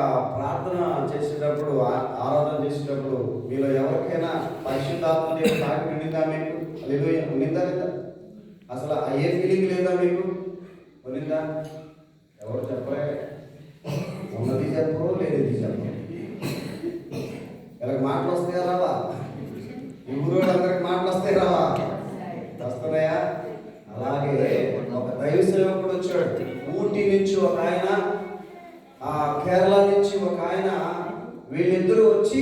ప్రార్థన చేసేటప్పుడు ఆరాధన చేసేటప్పుడు మీలో ఎవరికైనా పరిశుద్ధాత్మ దేవుడు తాకి ఉండిందా మీకు? హల్లెలూయా. ఉండిందా లేదా? అసలు ఆ ఏ ఫీలింగ్ లేదా మీకు? ఉండిందా? ఎవరు చెప్పలే? ఉన్నది చెప్పరు లేనిది చెప్పరు. ఇలా మాటలు వస్తాయా రావా? ఈ ఊరు అందరికి మాటలు వస్తాయి రావా? వస్తున్నాయా? అలాగే ఒక దైవ సేవకుడు వచ్చాడు. ఊటీ నుంచి ఒక ఆయన ఆ కేరళ నుంచి ఒక ఆయన వీళ్ళిద్దరూ వచ్చి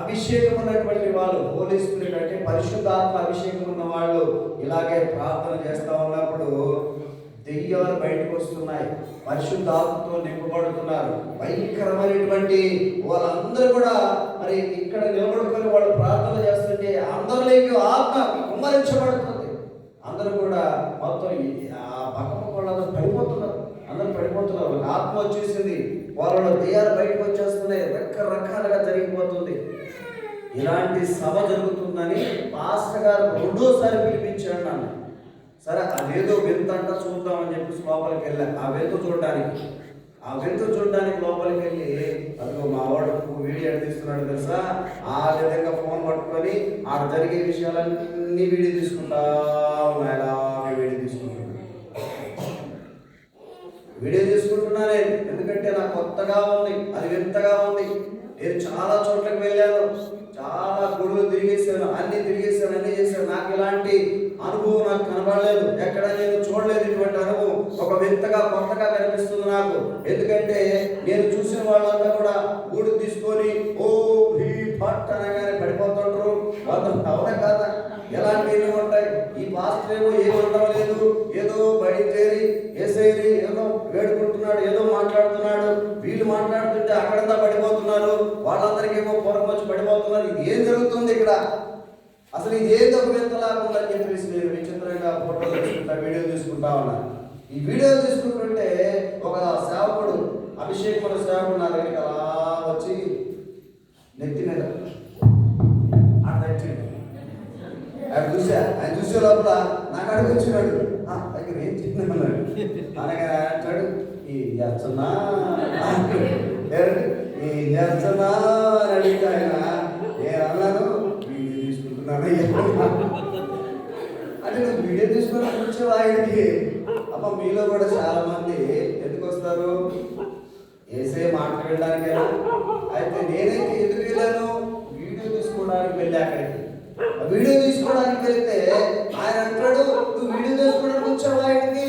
అభిషేకం ఉన్నటువంటి వాళ్ళు హోలీ స్పిరిట్ అంటే పరిశుద్ధాత్మ అభిషేకం ఉన్న వాళ్ళు ఇలాగే ప్రార్థన చేస్తా ఉన్నప్పుడు దెయ్యాలు బయటకు వస్తున్నాయి పరిశుద్ధాత్మతో నింపబడుతున్నారు. భయంకరమైనటువంటి వాళ్ళందరూ కూడా మరి ఇక్కడ నిలబడుకొని వాళ్ళు ప్రార్థన చేస్తుంటే అందరిలోకి ఆత్మ కుమ్మరించబడుతుంది అందరూ కూడా మొత్తం ఆ పక్కన వాళ్ళందరూ పడిపోతున్నారు. అందరూ ఆత్మ వచ్చేసింది. వాళ్ళలో దెయ్యాలు బయటకు వచ్చేస్తున్నాయి రకరకాలుగా జరిగిపోతుంది. ఇలాంటి సభ జరుగుతుందని పాస్టర్ గారు రెండోసారి పిలిపించాడు నన్ను. సరే అదేదో వింత అంట చూద్దామని చెప్పి లోపలికి వెళ్ళాను ఆ వింత చూడడానికి. ఆ వింత చూడడానికి లోపలికి వెళ్ళి అదిగో మా వాడు వీడియో తీస్తున్నాడు తెలుసా? ఆ విధంగా ఫోన్ పట్టుకొని ఆడ జరిగే విషయాలన్నీ వీడియో తీసుకుంటా ఉన్నాయా అలాగే వీడియో తీసుకుంటున్నాడు వీడియో తీసుకుంటున్నానే ఎందుకంటే నాకు కొత్తగా ఉంది అది వింతగా ఉంది. నేను చాలా చోట్లకు వెళ్ళాను. చాలా గుడులు తిరిగేసాను అన్ని తిరిగేసాను అన్ని చేశాను. నాకు ఇలాంటి అనుభవం నాకు కనబడలేదు. ఎక్కడ నేను చూడలేదు ఇటువంటి అనుభవం. ఒక వింతగా కొత్తగా కనిపిస్తుంది నాకు. ఎందుకంటే నేను మాట్లాడుతున్నాడు వీళ్ళు మాట్లాడుతుంటే అక్కడంతా పడిపోతున్నారు వాళ్ళందరికీ ఏమో పూర్వం వచ్చి పడిపోతున్నారు. ఇది ఏం జరుగుతుంది ఇక్కడ? అసలు ఇది ఏం తప్పు ఎంతలాగా ఉందని చెప్పేసి నేను విచిత్రంగా ఫోటోలు తీసుకుంటా వీడియో తీసుకుంటా ఉన్నాను ఈ వీడియో తీసుకుంటుంటే ఒక సేవకుడు అభిషేకముల సేవకుడు నా దగ్గరికి అలా వచ్చి నెత్తి మీద ఆయన చూసా ఆయన చూసే లోపల నాకు అడుగు వచ్చినాడు. దగ్గర ఏం తిన్నాడు అంటాడు ఈ చేస్తున్నా ఈ చేస్తున్నా అని అడిగితే ఆయన నేను అన్నాను వీడియో తీసుకుంటున్నాను. అంటే నువ్వు వీడియో తీసుకుని కూర్చోవా ఆయనకి అమ్మ మీలో కూడా చాలా మంది ఎందుకు వస్తారు? ఏసే మాట్లాడడానికి అయితే నేనైతే ఎందుకు వెళ్ళాను? వీడియో తీసుకోవడానికి వెళ్ళా అక్కడికి. వీడియో తీసుకోవడానికి వెళ్తే ఆయన అంటాడు నువ్వు వీడియో తీసుకోవడానికి వచ్చావా ఆయనకి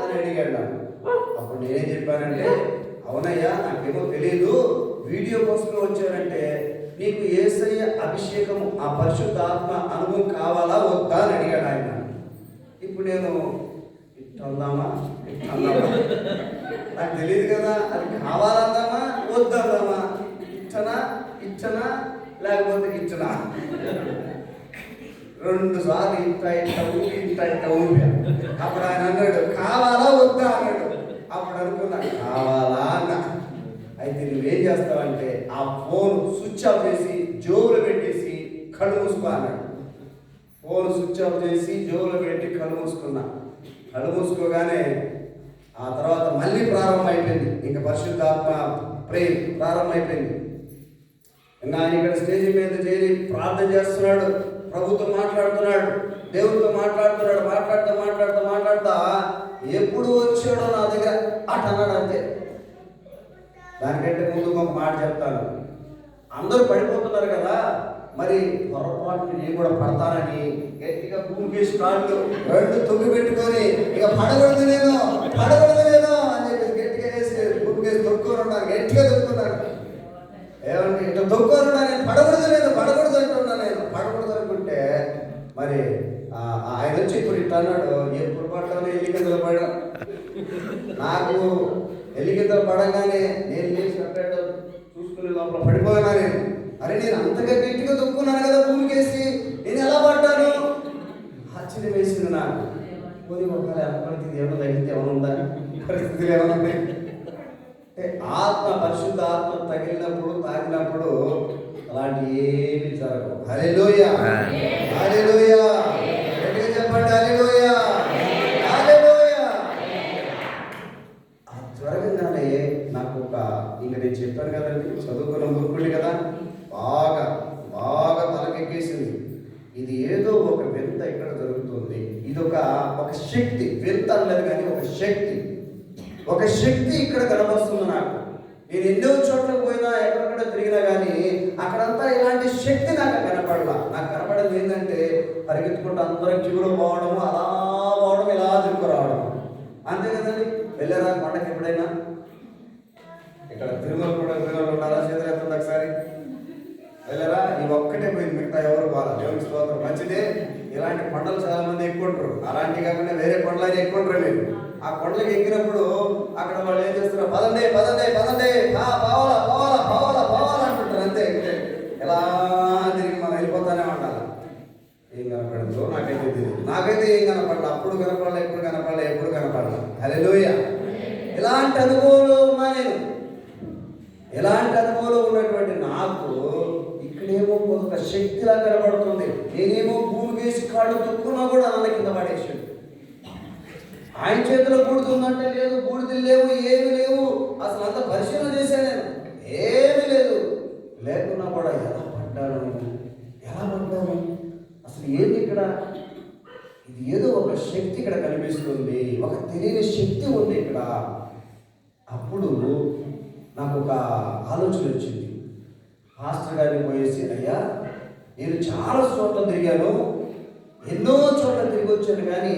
అని అడిగాడు నన్ను. అప్పుడు నేనేం చెప్పానంటే అవునయ్యా నాకేమో తెలియదు వీడియో కోసం వచ్చారంటే నీకు ఏసయ్య అభిషేకము ఆ పరిశుద్ధాత్మ అనుభవం కావాలా వద్దా? అని అడిగాడు ఆయన. ఇప్పుడు నేను ఇట్టామా ఇట్టామా నాకు తెలియదు కదా. అది కావాలందామా? వద్దామా ఇచ్చనా? ఇచ్చనా? లేకపోతే ఇచ్చనా? రెండు సార్లు ఇంత ఇంత ఊపి ఇంత ఇంత ఊపి. అప్పుడు ఆయన అన్నాడు కావాలా వద్దా? అన్నాడు. అప్పుడు అనుకున్నా కావాలా అన్న అయితే నువ్వేం చేస్తావంటే ఆ ఫోన్ స్విచ్ ఆఫ్ చేసి జోబులు పెట్టేసి కళ్ళు మూసుకో అన్నాడు. ఫోన్ స్విచ్ ఆఫ్ చేసి జోబులు పెట్టి కళ్ళు మూసుకున్నా. కళ్ళు మూసుకోగానే ఆ తర్వాత మళ్ళీ ప్రారంభం అయిపోయింది ఇంకా పరిశుద్ధాత్మ ప్రేమ్ ప్రారంభం అయిపోయింది నా ఇక్కడ స్టేజ్ మీద చేరి ప్రార్థన చేస్తున్నాడు. ప్రభుత్వం మాట్లాడుతున్నాడు. దేవుడితో మాట్లాడుతున్నాడు. మాట్లాడుతూ మాట్లాడుతూ మాట్లాడుతా ఎప్పుడు వచ్చాడో నా దగ్గర అట అన్నాడు అంతే. దానికంటే ముందు ఒక మాట చెప్తాను. అందరూ పడిపోతున్నారు కదా మరి పొరపాటుని నేను కూడా పడతానని గట్టిగా భూమికేసి కాళ్ళు రెండు తొక్కి పెట్టుకొని ఇక పడకూడదు నేను పడకూడదు నేను అని చెప్పి గట్టిగా వేసి భూమికేసి తొక్కుని ఉన్నారు గట్టిగా తొక్కున్నారు ఏమంటే ఇట్లా తొక్కుని నేను పడకూడదు నేను పడకూడదు అంటున్నా నేను పడకూడదు అనుకుంటే మరి ఆ, ఆయన వచ్చి ఇప్పుడు ఇట్లా అన్నాడు ఎప్పుడు పడతాను ఎల్లికిందలు పడ నాకు ఎల్లికిందలు పడగానే నేను లేచి అక్కడ చూసుకునే లోపల పడిపోయినా నేను? అరే నేను అంతగా గట్టిగా తొక్కున్నాను కదా భూమికేసి నేను ఎలా పడ్డాను? ఆశ్చర్యం వేసింది నాకు. పోనీ ఒకవేళ పరిస్థితి ఏమైనా తగ్గితే ఏమైనా ఉందా? పరిస్థితులు ఏమైనా ఉన్నాయి? ఆత్మ పరిశుద్ధ ఆత్మ తగిలినప్పుడు తాగినప్పుడు అలాంటి ఏమి జరగవు. హల్లెలూయా. హల్లెలూయా. గట్టిగా చెప్పండి హల్లెలూయా హల్లెలూయా ఆ జరగగానే నాకు ఒక ఇంక నేను చెప్పాను చెప్పాను కదండి చదువుకున్న కదా? బాగా బాగా తలకెక్కేసింది. ఇది ఏదో ఒక వింత ఇక్కడ జరుగుతుంది. ఇది ఒక ఒక శక్తి వింత అనలేదు కానీ ఒక శక్తి. ఒక శక్తి ఇక్కడ కనబడుతుంది నాకు. నేను ఎన్నో చోట్ల పోయినా ఎక్కడెక్కడ తిరిగినా కానీ అక్కడంతా ఇలాంటి శక్తి నాకు కనపడలా. నాకు కనపడేది ఏంటంటే పరిగెత్తుకుంటూ అందరం క్యూలో పోవడం అలా పోవడం ఇలా తిరుగురావడం అంతే కదండి? వెళ్ళారా కొండకి ఎప్పుడైనా? ఇక్కడ తిరుమల కూడా తిరుమల ఉన్నారా చేతులు ఎత్తండి ఒకసారి వెళ్ళరా? ఈ ఒక్కటే పోయింది మిగతా ఎవరు బాగా దేవుని స్తోత్రం. మంచిదే ఇలాంటి కొండలు చాలా మంది ఎక్కుంటారు. అలాంటి కాకుండా వేరే కొండలు అయితే ఎక్కుంటారు మీరు ఆ కొండలకు ఎక్కినప్పుడు అక్కడ వాళ్ళు ఏం చేస్తున్నారు? పదండి పదండి పదండి. ఆ, పోవాలా పోవాలా పోవాలా పోవాలా అంటుంటారు. అంతే ఎలా తిరిగి మనం వెళ్ళిపోతానే ఉండాలి. ఏం కనపడదు? నాకైతే తెలియదు నాకైతే ఏం కనపడాలి. అప్పుడు కనపడాలి ఎప్పుడు కనపడాలి ఎప్పుడు కనపడలే. హల్లెలూయా ఇలాంటి అనుభవాలు ఉన్నా నేను ఎలాంటి అనుభవం ఉన్నటువంటి నాకు ఇక్కడేమో కొంత శక్తిలా కనబడుతుంది నేనేమో భూమి వేసి కాళ్ళు తొక్కున్నా కూడా అన్న కింద పడేసాడు ఆయన చేతిలో బూడుతుందంటే లేదు బూడిదలు లేవు ఏమి లేవు. అసలు అంత పరిశీలన చేశాను నేను. ఏమీ లేదు. లేకున్నా కూడా ఎలా పడ్డాను ఎలా పడ్డాను? అసలు ఏంది ఇక్కడ? ఇది ఏదో ఒక శక్తి ఇక్కడ కనిపిస్తుంది. ఒక తెలియని శక్తి ఉంది ఇక్కడ. అప్పుడు నాకు ఒక ఆలోచన వచ్చింది. మాస్టర్ గారిని పోయేసి అయ్యా నేను చాలా చోట్ల తిరిగాను ఎన్నో చోట్ల తిరిగి వచ్చాను కానీ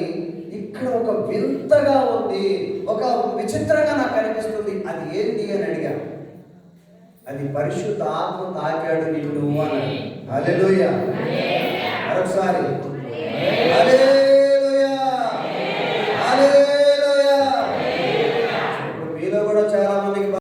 ఇక్కడ ఒక వింతగా ఉంది ఒక విచిత్రంగా నాకు కనిపిస్తుంది అది ఏంటి అని అడిగాను. అది పరిశుద్ధ ఆత్మ తాకాడు నిన్ను అని. హల్లెలూయా. మరొకసారి